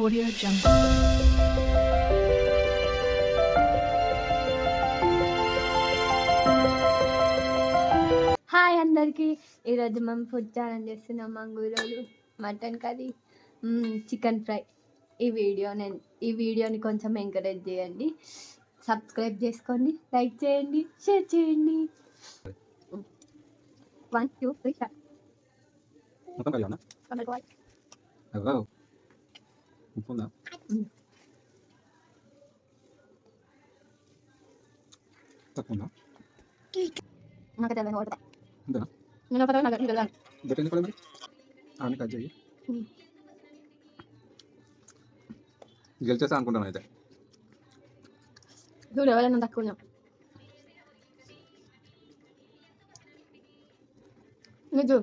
Audio Jungle. Hi అందరికీ. ఈరోజు మేము ఫుడ్ ఛాలెంజ్ చేస్తున్నాం మంగూరోలు మటన్ కర్రీ చికెన్ ఫ్రై ఈ వీడియో నేను ఈ వీడియోని కొంచెం ఎంకరేజ్ చేయండి. సబ్స్క్రైబ్ చేసుకోండి లైక్ చేయండి షేర్ చేయండి. వన్ టూ త్రీ మొత్తం కలిగి అవ్వ ఉప్పు ఉందా తక్కువ ఉందా నాకు తెలియదు ఉందా నేను ఒకటే నాకు తెలియదు బెట్ ఎందుకు మరి ఆమె కట్ చేయి ఉమ్. గెలిచేస్తా అనుకుంటాను అయితే చూడు ఎవరైనా తక్కువ నీకు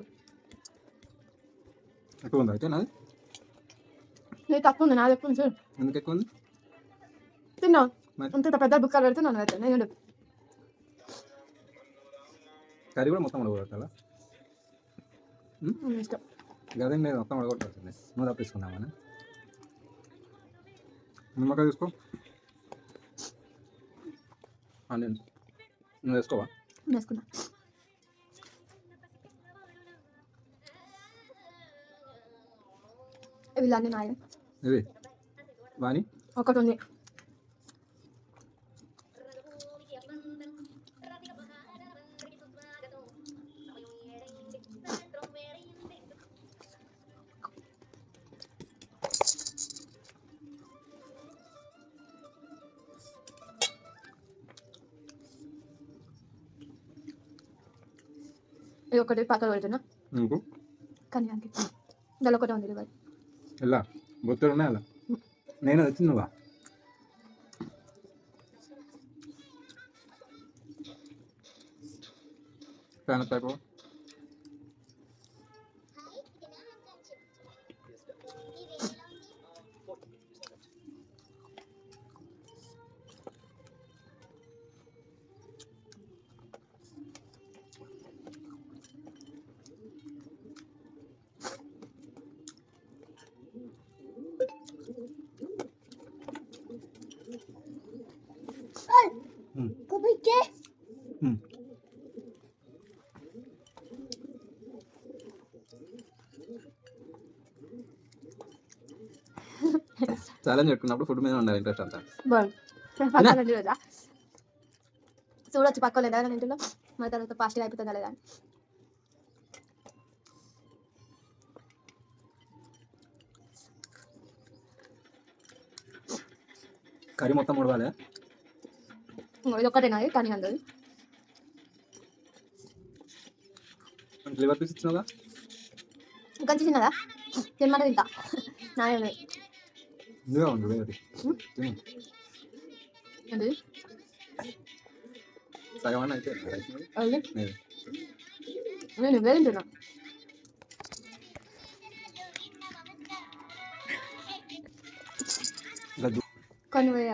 ఎక్కువ ఉందా అయితే నాది నీకు తక్కువ ఉంది నాది ఎక్కువ ఉంది చూడు ఎందుకు ఎక్కువ ఉంది తిన్నావు? అంత పెద్ద బుక్కలు పెడుతున్నాను అయితే నేను. కర్రీ కూడా మొత్తం ఉడగొట్టాలా ఇష్టం గదే నేను మొత్తం ఉడగొట్టాల్సిందే నువ్వు తప్పించుకుందామని నిమ్మకాయ తీసుకో ఆనియన్ నువ్వు వేసుకోవా వేసుకున్నా వీళ్ళన్నీ నాయ ఇది వాణి? ఒకటి ఉంది ఇది ఒకటి పక్కన పెడుతున్నా. కానీ దాని ఒకటే ఉంది ఇవ్వాలి ఎలా బొత్తులు అలా నేను వచ్చింది నువ్వా? ఫ్యాన్ పైపు ఛాలెంజ్ పెట్టుకున్నప్పుడు ఫుడ్ మీద ఉండాలి ఇంట్రెస్ట్ అంతా. పక్కన చూడొచ్చు పక్క లేదా ఇంట్లో. మరి తర్వాత ఫాస్ట్గా అయిపోతుందా లేదా. కర్రీ మొత్తం ఉడవాలి? ఇంకో ఇది ఒక్కటే నాది కానీ అందదు లివర్ పీస్ ఇచ్చినావుగా ఇంకా చిన్నదా తినమాట తింటా నాయమే ఇదిగా ఉంది వేరే తిను ఏంటి సగం అన్న అయితే రైస్ మీద. అది లేదు. నేను ఇవే తింటున్నా ఇలా జు- కొన్ని వేరే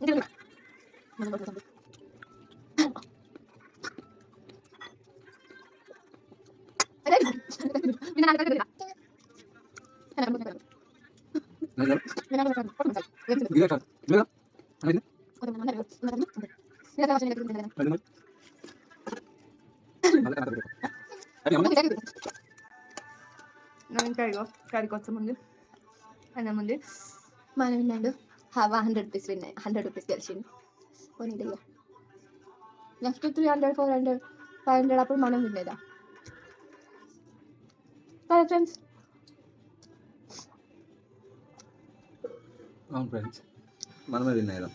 Gracias. ఇగో కర్రీకి వచ్చే ముందు అన్న ముందు మనం విన్నాడు హవా హండ్రెడ్ రూపీస్ విన్నాయి హండ్రెడ్ రూపీస్ గెలిచింది పోనీ ఇక next three hundred four hundred five hundred అప్పుడు మనం వినేదా? సరే ఫ్రెండ్స్ అవును ఫ్రెండ్స్ మనమే విన్ అయ్యాం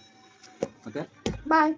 ఓకే బాయ్